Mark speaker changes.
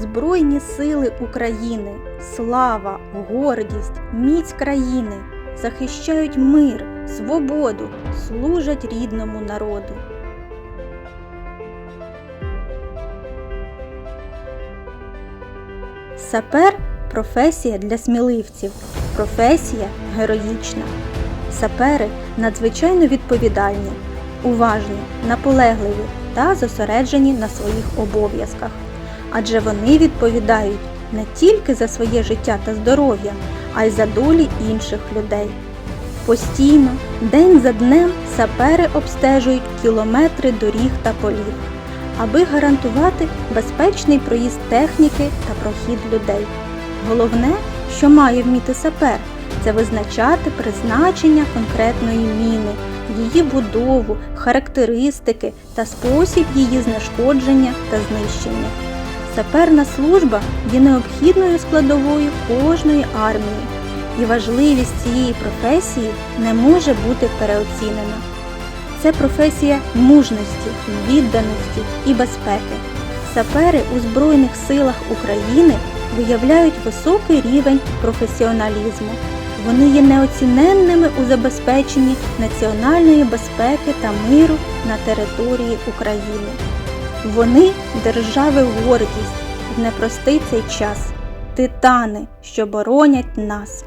Speaker 1: Збройні сили України, слава, гордість, міць країни захищають мир, свободу, служать рідному народу. Сапер професія для сміливців, професія героїчна. Сапери надзвичайно відповідальні, уважні, наполегливі та зосереджені на своїх обов'язках. Адже вони відповідають не тільки за своє життя та здоров'я, а й за долі інших людей. Постійно, день за днем, сапери обстежують кілометри доріг та полів, аби гарантувати безпечний проїзд техніки та прохід людей. Головне, що має вміти сапер, це визначати призначення конкретної міни, її будову, характеристики та спосіб її знешкодження та знищення. Саперна служба є необхідною складовою кожної армії, і важливість цієї професії не може бути переоцінена. Це професія мужності, відданості і безпеки. Сапери у Збройних силах України виявляють високий рівень професіоналізму. Вони є неоціненними у забезпеченні національної безпеки та миру на території України. Вони держави гордість в непростий цей час, титани, що боронять нас.